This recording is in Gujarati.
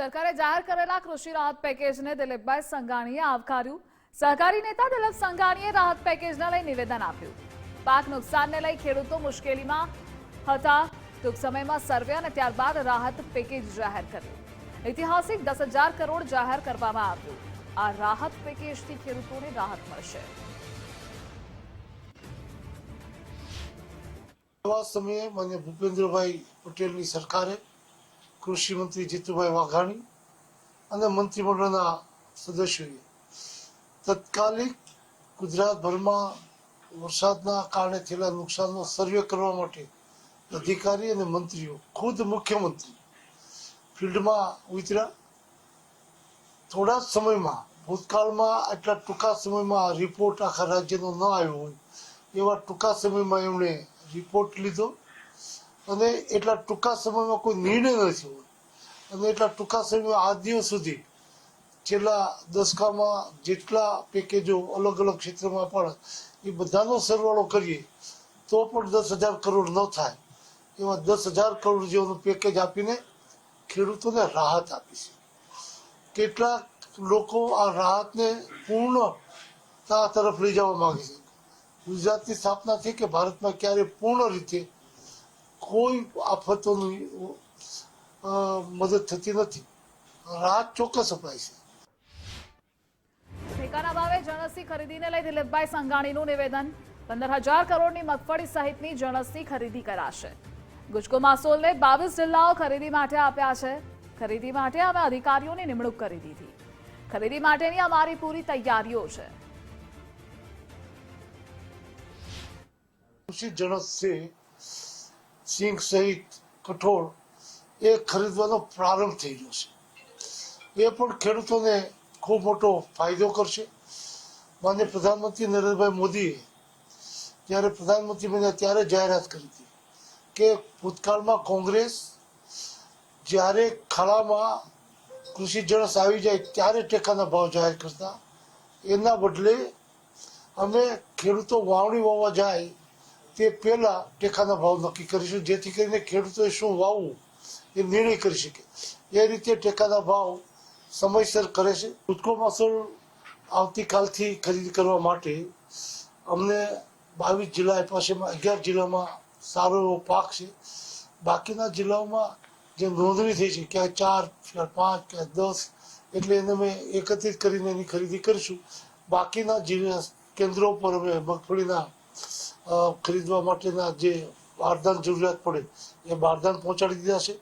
સરકારે જાહેર કરેલા કૃષિ રાહત પેકેજને દિલીપભાઈ સંઘાણીએ આવકાર્યું. સહકારી નેતા દિલીપ સંઘાણીએ રાહત પેકેજને લઈ નિવેદન આપ્યું. પાક નુકસાનને લઈ ખેડૂતો મુશ્કેલીમાં હતા. ટૂંક સમયમાં સર્વે અને ત્યારબાદ રાહત પેકેજ જાહેર કર્યું. ઐતિહાસિક દસ હજાર કરોડ જાહેર કરવામાં આવ્યું. આ રાહત પેકેજથી ખેડૂતોને રાહત મળશે. સમયે માન્ય ભૂપેન્દ્રભાઈ પટેલની સરકારે કૃષિ મંત્રી જીતુભાઈ વાઘાણી અને મંત્રીમંડળના સદસ્યોએ તત્કાલિક ગુજરાતભરમાં વરસાદના કારણે થયેલા નુકસાનનો સર્વે કરવા માટે અધિકારી અને મંત્રીઓ, ખુદ મુખ્યમંત્રી ફિલ્ડમાં ઉતર્યા. થોડા સમયમાં, ભૂતકાળમાં આટલા ટૂંકા સમયમાં રિપોર્ટ આખા રાજ્યનો ન આવ્યો હોય એવા ટૂંકા સમયમાં એમણે રિપોર્ટ લીધો. અને એટલા ટૂંકા સમયમાં કોઈ નિર્ણય નથી હોય અને એટલા ટૂંકા સમયમાં આ દિવસ સુધી છેલ્લા દસકામાં જેટલા પેકેજો અલગ અલગ ક્ષેત્રમાં પણ એ બધાનો સરવાળો કરીએ, તો પણ દસ હજાર કરોડ ન થાય. એમાં દસ હજાર કરોડ જેવાનું પેકેજ આપીને ખેડૂતોને રાહત આપી છે. કેટલાક લોકો આ રાહતને પૂર્ણતા તરફ લઈ જવા માગે છે. ગુજરાતની સ્થાપના થઈ કે ભારતમાં ક્યારે પૂર્ણ રીતે કોઈ આફતોની મદદ થતી નથી. રાહત ચોક્કસ અપાય છે. ટેકાના ભાવે જણસની ખરીદીને લઈ દિલીપભાઈ સંઘાણીનું નિવેદન. પંદર હજાર કરોડની મગફળી સહિતની જણસની ખરીદી કરાશે. ગુજકો માસોલને બાવીસ જિલ્લાઓ ખરીદી માટે આપ્યા છે. ખરીદી માટે અમે અધિકારીઓની નિમણૂક કરી દીધી. ખરીદી માટેની અમારી પૂરી તૈયારીઓ છે. કૃષિ જણસ છે. સિંગ સહિત કઠોળ એ ખરીદવાનો પ્રારંભ થઈ ગયો છે. એ પણ ખેડૂતોને ખૂબ મોટો ફાયદો કરશે. માન્ય પ્રધાનમંત્રી નરેન્દ્રભાઈ મોદીએ જ્યારે પ્રધાનમંત્રી બન્યા ત્યારે જાહેરાત કરી હતી કે ભૂતકાળમાં કોંગ્રેસ જ્યારે ખળામાં કૃષિ જળસ આવી જાય ત્યારે ટેકાના ભાવ જાહેર કરતા. એના બદલે અમે ખેડૂતો વાવણી વાવવા જાય તે પહેલા ટેકાના ભાવ નક્કી કરીશું જેથી કરીને ખેડૂતોએ શું વાવવું એ નિર્ણય કરી શકે. એ રીતે ટેકાના ભાવ સમયસર કરે છે. ઉત્કો માસોલ આવતીકાલથી ખરીદી કરવા માટે અમને બાવીસ જિલ્લા એમાં અગિયાર જિલ્લામાં સારો એવો પાક છે. બાકીના જિલ્લાઓમાં જે નોંધણી થઈ છે, ક્યાંય ચાર, ક્યાંય પાંચ, ક્યાંય દસ, એટલે એને અમે એકત્રિત કરીને એની ખરીદી કરીશું. બાકીના જિલ્લા કેન્દ્રો પર અમે મગફળીના ખરીદવા માટેના જે બારદાન જરૂરિયાત પડે એ બારદાન પહોંચાડી દીધા છે.